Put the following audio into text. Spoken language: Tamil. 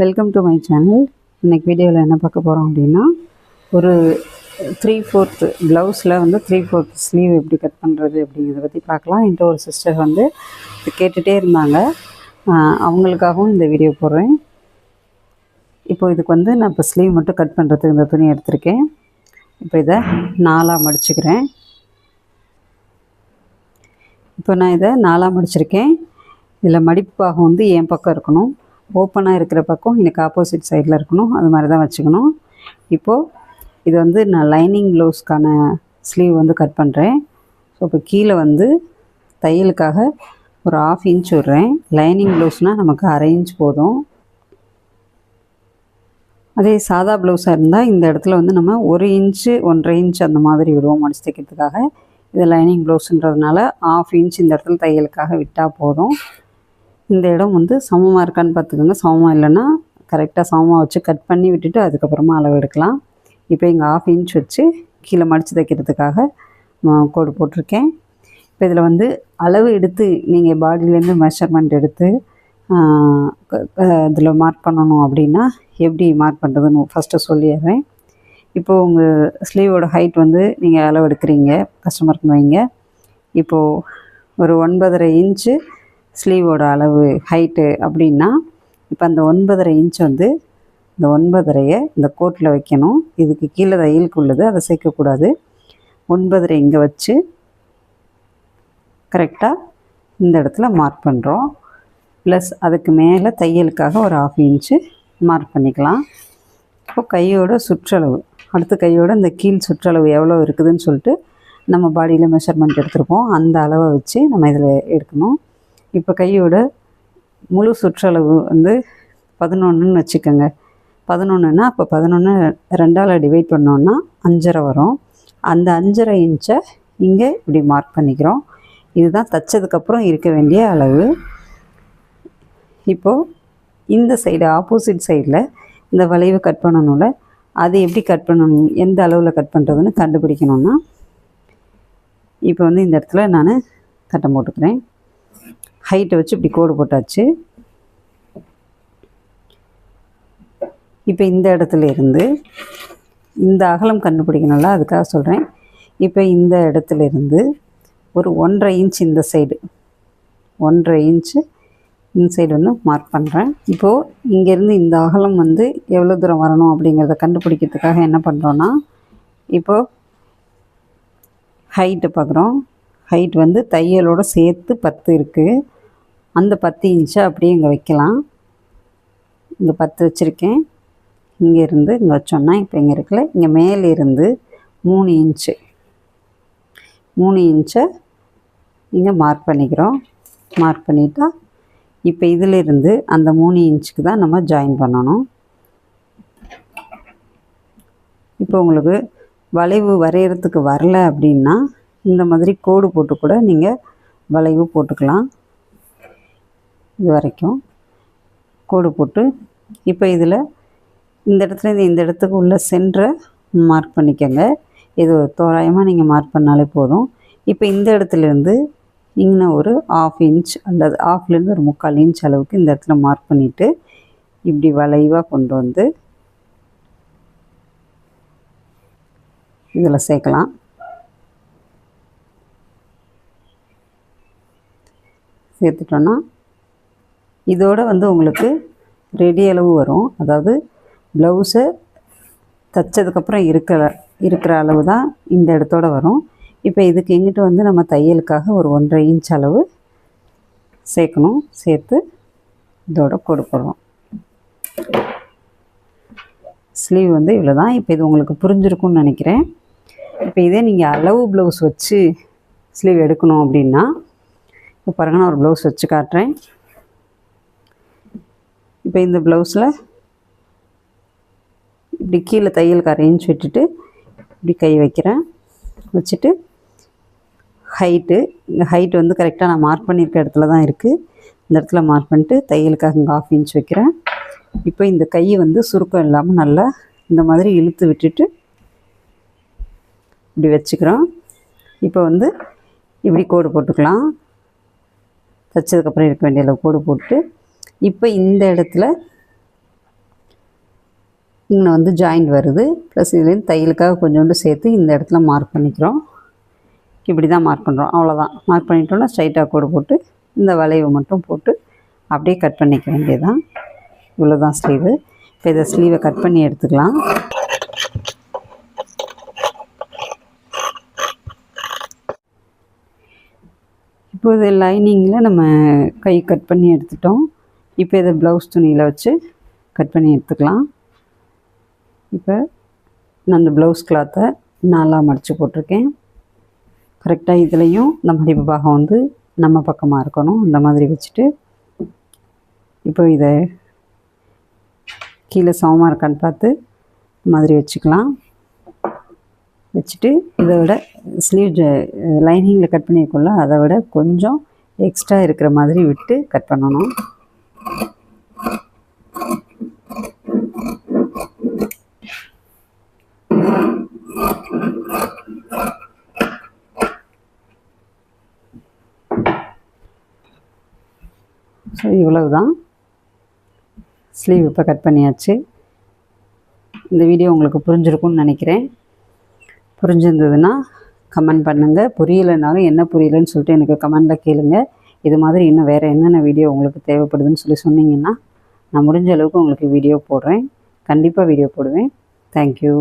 வெல்கம் டு மை சேனல் இன்னைக்கு வீடியோவில் என்ன பார்க்க போகிறோம் அப்படின்னா ஒரு த்ரீ ஃபோர்த்து ப்ளவுஸில் வந்து த்ரீ ஃபோர்த் ஸ்லீவ் எப்படி கட் பண்ணுறது அப்படிங்கிறத பற்றி பார்க்கலாம். என்கிட்ட ஒரு சிஸ்டர் வந்து கேட்டுகிட்டே இருந்தாங்க. அவங்களுக்காகவும் இந்த வீடியோ போடுறேன். இப்போ இதுக்கு வந்து நான் இப்போ ஸ்லீவ் மட்டும் கட் பண்ணுறதுக்கு இந்த துணி எடுத்திருக்கேன். இப்போ இதை நாலாக மடிச்சுக்கிறேன் இப்போ நான் இதை நாலாக மடிச்சிருக்கேன் இதில் மடிப்பு பாகம் வந்து என் பக்கம் இருக்கணும். ஓப்பனாக இருக்கிற பக்கம் எனக்கு ஆப்போசிட் சைடில் இருக்கணும். அது மாதிரி தான் வச்சுக்கணும். இப்போது இது வந்து நான் லைனிங் ப்ளவுஸ்க்கான ஸ்லீவ் வந்து கட் பண்ணுறேன் ஸோ இப்போ கீழே வந்து தையலுக்காக ஒரு ஆஃப் இன்ச் விடுறேன். லைனிங் ப்ளவுஸ்னால் நமக்கு அரை இன்ச் போதும். அதே சாதா ப்ளவுஸாக இருந்தால் இந்த இடத்துல வந்து நம்ம ஒரு இன்ச்சு ஒன்றரை இன்ச் அந்த மாதிரி விடுவோம் மடிச்சு தைக்கிறதுக்காக. இது லைனிங் ப்ளவுஸுன்றதுனால ஆஃப் இன்ச் இந்த இடத்துல தையலுக்காக விட்டால் போதும். இந்த இடம் வந்து சமமாக இருக்கான்னு பார்த்துக்கோங்க. சமமாக இல்லைன்னா கரெக்டாக சமமாக வச்சு கட் பண்ணி விட்டுட்டு அதுக்கப்புறமா அளவு எடுக்கலாம். இப்போ இங்கே ஆஃப் இன்ச் வச்சு கீழே மடித்து தைக்கிறதுக்காக கோடு போட்டிருக்கேன். இப்போ இதில் வந்து அளவு எடுத்து நீங்கள் பாடியிலேருந்து மெஷர்மெண்ட் எடுத்து இதில் மார்க் பண்ணணும் அப்படின்னா எப்படி மார்க் பண்ணுறதுன்னு ஃபஸ்ட்டு சொல்லிடுறேன். இப்போது உங்கள் ஸ்லீவோட ஹைட் வந்து நீங்கள் அளவு எடுக்கிறீங்க கஸ்டமருக்கு வைங்க. இப்போது ஒரு ஒன்பதரை இன்ச்சு ஸ்லீவோட அளவு ஹைட்டு அப்படின்னா இப்போ அந்த ஒன்பதரை இன்ச் வந்து இந்த ஒன்பதரையை இந்த கோட்டில் வைக்கணும். இதுக்கு கீழே தையலுக்கு உள்ளது அதை சேர்க்கக்கூடாது ஒன்பதரை இங்கே வச்சு கரெக்டாக இந்த இடத்துல மார்க் பண்ணுறோம் ப்ளஸ் அதுக்கு மேலே தையலுக்காக ஒரு ஆஃப் இன்ச்சு மார்க் பண்ணிக்கலாம். இப்போ கையோட சுற்றளவு அடுத்து கையோட இந்த கீழ் சுற்றளவு எவ்வளோ இருக்குதுன்னு சொல்லிட்டு நம்ம பாடியில் மெஷர்மெண்ட் எடுத்திருப்போம். அந்த அளவை வச்சு நம்ம இதில் எடுக்கணும். இப்போ கையோட முழு சுற்றளவு வந்து பதினொன்றுன்னு வச்சுக்கோங்க. பதினொன்றுனா அப்போ பதினொன்று ரெண்டால் டிவைட் பண்ணோன்னா அஞ்சரை வரும். அந்த அஞ்சரை இன்ச்சை இங்கே இப்படி மார்க் பண்ணிக்கிறோம். இதுதான் தைச்சதுக்கப்புறம் இருக்க வேண்டிய அளவு. இப்போது இந்த சைடு ஆப்போசிட் சைடில் இந்த வளைவு கட் பண்ணணும்ல அது எப்படி கட் பண்ணணும் எந்த அளவில் கட் பண்ணுறதுன்னு கண்டுபிடிக்கணும்னா இப்போ வந்து இந்த இடத்துல நான் கட்டம் போட்டுக்கிறேன். ஹைட்டை வச்சு இப்படி கோடு போட்டாச்சு. இப்போ இந்த இடத்துல இருந்து இந்த அகலம் கண்டுபிடிக்கணும்ல அதுக்காக சொல்கிறேன் இப்போ இந்த இடத்துல இருந்து ஒரு ஒன்றரை இன்ச் இந்த சைடு ஒன்றரை இன்ச்சு இந்த சைடு வந்து மார்க் பண்ணுறேன் இப்போது இங்கேருந்து இந்த அகலம் வந்து எவ்வளோ தூரம் வரணும் அப்படிங்கிறத கண்டுபிடிக்கிறதுக்காக என்ன பண்ணுறோன்னா இப்போது ஹைட்டு பார்க்குறோம். ஹைட் வந்து தையலோட சேர்த்து பத்து இருக்குது அந்த பத்து இன்ச்சை அப்படியே இங்கே வைக்கலாம். இங்கே பத்து வச்சுருக்கேன். இங்கே இருந்து இங்கே வச்சோன்னா இப்போ இங்கே இருக்குல்ல இங்கே மேலே இருந்து மூணு இன்ச்சு மூணு இன்ச்சை இங்கே மார்க் பண்ணிக்கிறோம். மார்க் பண்ணிட்டா இப்போ இதிலிருந்து அந்த மூணு இன்ச்சுக்கு தான் நம்ம ஜாயின் பண்ணணும். இப்போ உங்களுக்கு வளைவு வரைகிறதுக்கு வரல அப்படின்னா இந்த மாதிரி கோடு போட்டு கூட நீங்கள் வளைவு போட்டுக்கலாம். இது வரைக்கும் கோடு போட்டு இப்போ இதில் இந்த இடத்துல இருந்து இந்த இடத்துக்கு உள்ள சென்டரை மார்க் பண்ணிக்கோங்க. இது தோராயமாக நீங்கள் மார்க் பண்ணாலே போதும். இப்போ இந்த இடத்துலேருந்து இங்கே ஒரு ஆஃப் இன்ச் அல்லது ஆஃப்லேருந்து ஒரு முக்கால் இன்ச் அளவுக்கு இந்த இடத்துல மார்க் பண்ணிவிட்டு இப்படி வளைவாக கொண்டு வந்து இதில் சேர்க்கலாம். சேர்த்துட்டோன்னா இதோட வந்து உங்களுக்கு ரெடி அளவு வரும். அதாவது ப்ளவுஸை தைச்சதுக்கப்புறம் இருக்கிற இருக்கிற அளவு தான் இந்த இடத்தோட வரும். இப்போ இதுக்கு எங்கிட்ட வந்து நம்ம தையலுக்காக ஒரு ஒன்றரை இன்ச் அளவு சேர்க்கணும். சேர்த்து இதோட கொடுக்குறோம் ஸ்லீவ் வந்து இவ்வளோ தான் இப்போ இது உங்களுக்கு புரிஞ்சிருக்கும்னு நினைக்கிறேன். இப்போ இதே நீங்கள் அளவு ப்ளவுஸ் வச்சு ஸ்லீவ் எடுக்கணும் அப்படின்னா இப்போ பாருங்க நான் ஒரு ப்ளவுஸ் வச்சு காட்டுறேன். இப்போ இந்த ப்ளவுஸில் இப்படி கீழே தையலுக்கு அரேஞ்ச் விட்டுட்டு இப்படி கை வைக்கிறேன். வச்சுட்டு ஹைட்டு இந்த ஹைட் வந்து கரெக்டாக நான் மார்க் பண்ணியிருக்க இடத்துல தான் இருக்குது இந்த இடத்துல மார்க் பண்ணிட்டு தையலுக்காக இங்கே ஆஃப் இன்ச் வைக்கிறேன். இப்போ இந்த கையை வந்து சுருக்கம் இல்லாமல் நல்லா இந்த மாதிரி இழுத்து விட்டுட்டு இப்படி வச்சுக்கிறோம். இப்போ வந்து இப்படி கோடு போட்டுக்கலாம். தைச்சதுக்கப்புறம் இருக்க வேண்டிய அளவு கோடு போட்டு இப்போ இந்த இடத்துல இங்கே வந்து ஜாயிண்ட் வருது. ப்ளஸ் இதுலேருந்து தையலுக்காக கொஞ்சோண்டு சேர்த்து இந்த இடத்துல மார்க் பண்ணிக்கிறோம். இப்படி தான் மார்க் பண்ணுறோம் அவ்வளோதான் மார்க் பண்ணிட்டோம்னா ஸ்ட்ரைட்டாக கோடு போட்டு இந்த வளைவை மட்டும் போட்டு அப்படியே கட் பண்ணிக்க வேண்டியதுதான். இவ்வளோ தான் ஸ்லீவு இப்போ இதை ஸ்லீவை கட் பண்ணி எடுத்துக்கலாம். இப்போ இது லைனிங்கில் நம்ம கை கட் பண்ணி எடுத்துட்டோம். இப்போ இதை ப்ளவுஸ் துணியில் வச்சு கட் பண்ணி எடுத்துக்கலாம். இப்போ நான் அந்த ப்ளவுஸ் கிளாத்தை நாலாக மடித்து போட்டிருக்கேன். கரெக்டாக இதுலேயும் இந்த மடிப்பு பாகம் வந்து நம்ம பக்கமாக இருக்கணும். அந்த மாதிரி வச்சுட்டு இப்போ இதை கீழே சமமாக இருக்கான்னு பார்த்து மாதிரி வச்சுக்கலாம். வச்சுட்டு இதை விட ஸ்லீவ் லைனிங்கில் கட் பண்ணியிருக்கோம்ல அதை விட கொஞ்சம் எக்ஸ்ட்ரா இருக்கிற மாதிரி விட்டு கட் பண்ணணும். ஸோ இவ்வளவு தான் ஸ்லீவ் இப்போ கட் பண்ணியாச்சு. இந்த வீடியோ உங்களுக்கு புரிஞ்சிருக்கும்னு நினைக்கிறேன். புரிஞ்சிருந்ததுன்னா கமெண்ட் பண்ணுங்கள் புரியலைனாலும் என்ன புரியலன்னு சொல்லிட்டு எனக்கு கமெண்டில் கேளுங்க. இது மாதிரி இன்னும் வேறு என்னென்ன வீடியோ உங்களுக்கு தேவைப்படுதுன்னு சொல்லி சொன்னீங்கன்னா நான் முடிஞ்ச அளவுக்கு உங்களுக்கு வீடியோ போடுறேன். கண்டிப்பாக வீடியோ போடுவேன். தேங்க்யூ